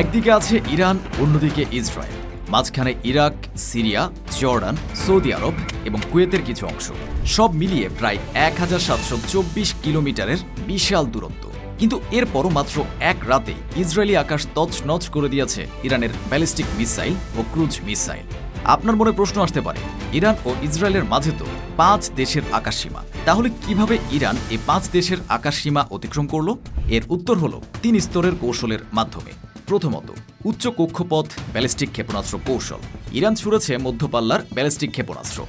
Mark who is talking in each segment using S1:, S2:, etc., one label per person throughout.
S1: একদিকে আছে ইরান, অন্যদিকে ইসরায়েল। মাঝখানে Iraq, Syria, Jordan, Saudi Arab এবং কুয়েতের কিছু অংশ। সব মিলিয়ে প্রায় এক হাজার সাতশো চব্বিশ কিলোমিটারের বিশাল দূরত্ব। কিন্তু এরপরও মাত্র এক রাতে ইসরায়েলি আকাশ তছনছ করে দিয়েছে ইরানের ব্যালিস্টিক মিসাইল ও ক্রুজ মিসাইল। আপনার মনে প্রশ্ন আসতে পারে, ইরান ও ইসরায়েলের মাঝে তো পাঁচ দেশের আকাশসীমা তাহলে কীভাবে ইরান এই পাঁচ দেশের আকাশসীমা অতিক্রম করল? এর উত্তর হল তিন স্তরের কৌশলের মাধ্যমে। প্রথমত, উচ্চ কক্ষপথ, ব্যালিস্টিক ক্ষেপণাস্ত্র কৌশল। ইরান ছুড়েছে মধ্যপাল্লার ব্যালিস্টিক ক্ষেপণাস্ত্র,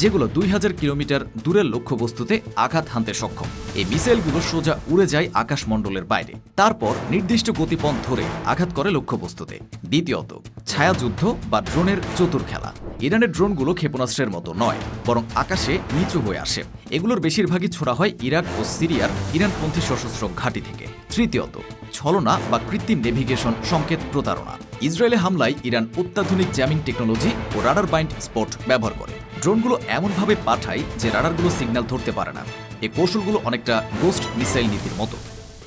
S1: যেগুলো দুই হাজার কিলোমিটার দূরের লক্ষ্যবস্তুতে আঘাত হানতে সক্ষম। এই মিসাইলগুলো সোজা উড়ে যায় আকাশমণ্ডলের বাইরে। তারপর নির্দিষ্ট গতিপথ ধরে আঘাত করে লক্ষ্যবস্তুতে। দ্বিতীয়ত, ছায়াযুদ্ধ বা ড্রোনের চতুর খেলা। ইরানের ড্রোনগুলো ক্ষেপণাস্ত্রের মতো নয়, বরং আকাশে নিচু হয়ে আসে। এগুলোর বেশিরভাগই ছোড়া হয় ইরাক ও সিরিয়ার ইরানপন্থী সশস্ত্র ঘাঁটি থেকে। তৃতীয়ত ছলনা বা কৃত্রিম নেভিগেশন সংকেত প্রতারণা। ইসরায়েলে হামলায় ইরান অত্যাধুনিক জ্যামিং টেকনোলজি ও রাডার বাইন্ড স্পট ব্যবহার করে। ড্রোনগুলো এমনভাবে পাঠায় যে রাডারগুলো সিগন্যাল ধরতে পারে না। এই কৌশলগুলো অনেকটা গোস্ট মিসাইল নীতির মতো।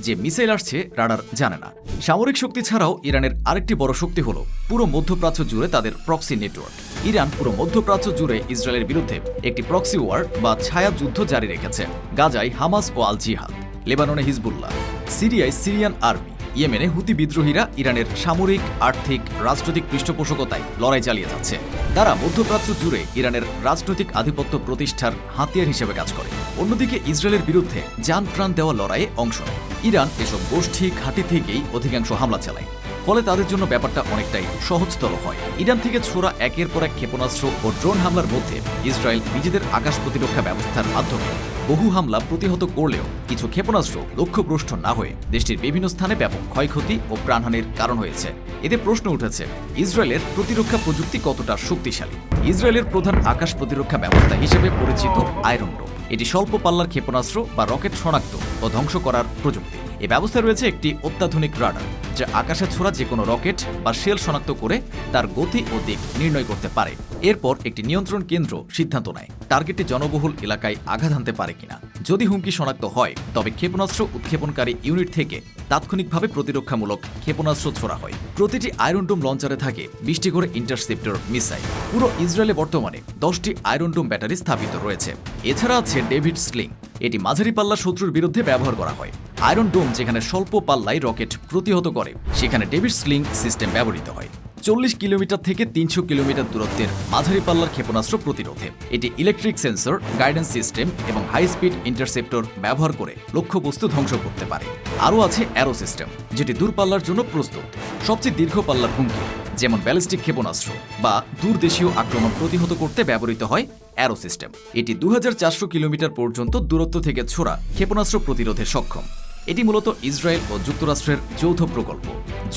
S1: যে মিসাইল আসছে, রাডার জানে না। সামরিক শক্তি ছাড়াও ইরানের আরেকটি বড় শক্তি হল পুরো মধ্যপ্রাচ্য জুড়ে তাদের প্রক্সি নেটওয়ার্ক ইরান পুরো মধ্যপ্রাচ্য জুড়ে ইসরায়েলের বিরুদ্ধে একটি প্রক্সি ওয়ার বা ছায়া যুদ্ধ জারি রেখেছে। গাজায় হামাস ও আল জিহাদ, লেবাননে হিজবুল্লাহ। সিরিয়ায় সিরিয়ান আর্মি, ইয়েমেনে হুতি বিদ্রোহীরা ইরানের সামরিক, আর্থিক, রাজনৈতিক পৃষ্ঠপোষকতায় লড়াই চালিয়ে যাচ্ছে। তারা মধ্যপ্রাচ্য জুড়ে ইরানের রাজনৈতিক আধিপত্য প্রতিষ্ঠার হাতিয়ার হিসেবে কাজ করে। অন্যদিকে ইসরায়েলের বিরুদ্ধে যান প্রাণ দেওয়া লড়াইয়ে অংশ নেয়। ইরান এসব গোষ্ঠী ঘাঁটি থেকেই অধিকাংশ হামলা চালায়। ফলে তাদের জন্য ব্যাপারটা অনেকটাই সহজতর হয়। ইরান থেকে ছোড়া একের পর এক ক্ষেপণাস্ত্র ও ড্রোন হামলার মধ্যে ইসরায়েল নিজেদের আকাশ প্রতিরক্ষা ব্যবস্থার মাধ্যমে বহু হামলা প্রতিহত করলেও কিছু ক্ষেপণাস্ত্র লক্ষ্যভ্রষ্ট না হয়ে দেশটির বিভিন্ন স্থানে ব্যাপক ক্ষয়ক্ষতি ও প্রাণহানির কারণ হয়েছে। এতে প্রশ্ন উঠেছে, ইসরায়েলের প্রতিরক্ষা প্রযুক্তি কতটা শক্তিশালী? ইসরায়েলের প্রধান আকাশ প্রতিরক্ষা ব্যবস্থা হিসেবে পরিচিত আয়রন এটি স্বল্প পাল্লার ক্ষেপণাস্ত্র বা রকেট শনাক্ত ও ধ্বংস করার প্রযুক্তি। এই ব্যবস্থায় রয়েছে একটি অত্যাধুনিক রাডার, যা আকাশে ছোড়া যে কোনো রকেট বা শেল শনাক্ত করে তার গতি ও দিক নির্ণয় করতে পারে। এরপর একটি নিয়ন্ত্রণ কেন্দ্র সিদ্ধান্ত নেয়। টার্গেটটি জনবহুল এলাকায় আঘাত হানতে পারে কিনা। যদি হুমকি শনাক্ত হয়, তবে ক্ষেপণাস্ত্র উৎক্ষেপণকারী ইউনিট থেকে তাৎক্ষণিকভাবে প্রতিরক্ষামূলক ক্ষেপণাস্ত্র ছোড়া হয়। প্রতিটি আয়রন ডোম লঞ্চারে থাকে বিশটি করে ইন্টারসেপ্টর মিসাইল। পুরো ইসরায়েলে বর্তমানে দশটি আয়রন ডোম ব্যাটারি স্থাপিত রয়েছে। এছাড়া আছে ডেভিড স্লিং এটি মাঝারি পাল্লা শত্রুর বিরুদ্ধে ব্যবহার করা হয়। আয়রন ডোম যেখানে স্বল্প পাল্লায় রকেট প্রতিহত করে, সেখানে ডেভিড স্লিং সিস্টেম ব্যবহৃত হয়। চল্লিশ কিলোমিটার থেকে তিনশো কিলোমিটার দূরত্বের মাঝারি পাল্লার ক্ষেপণাস্ত্র প্রতিরোধে। এটি ইলেকট্রিক সেন্সর গাইডেন্স সিস্টেম এবং হাই স্পিড ইন্টারসেপ্টর ব্যবহার করে লক্ষ্যবস্তু ধ্বংস করতে পারে। আরও আছে অ্যারো সিস্টেম যেটি দূরপাল্লার জন্য প্রস্তুত। সবচেয়ে দীর্ঘ পাল্লার হুমকি। যেমন ব্যালিস্টিক ক্ষেপণাস্ত্র বা দূরদেশীয় আক্রমণ প্রতিহত করতে ব্যবহৃত হয় অ্যারো সিস্টেম। এটি দু হাজার চারশো কিলোমিটার পর্যন্ত দূরত্ব থেকে ছোড়া ক্ষেপণাস্ত্র প্রতিরোধে সক্ষম। এটি মূলত ইসরায়েল ও যুক্তরাষ্ট্রের যৌথ প্রকল্প।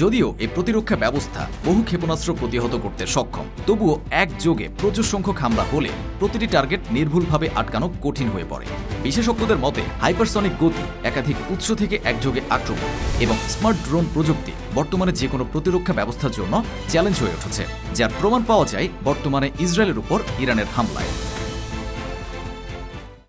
S1: যদিও এই প্রতিরক্ষা ব্যবস্থা বহু ক্ষেপণাস্ত্র প্রতিহত করতে সক্ষম, তবুও একযোগে প্রচুর সংখ্যক হামলা হলে প্রতিটি টার্গেট নির্ভুলভাবে আটকানো কঠিন হয়ে পড়ে। বিশেষজ্ঞদের মতে, হাইপারসনিক গতি একাধিক উৎস থেকে একযোগে আক্রমণ এবং স্মার্ট ড্রোন প্রযুক্তি বর্তমানে যে কোনো প্রতিরক্ষা ব্যবস্থার জন্য চ্যালেঞ্জ হয়ে উঠেছে, যার প্রমাণ পাওয়া যায় বর্তমানে ইসরায়েলের উপর ইরানের হামলায়।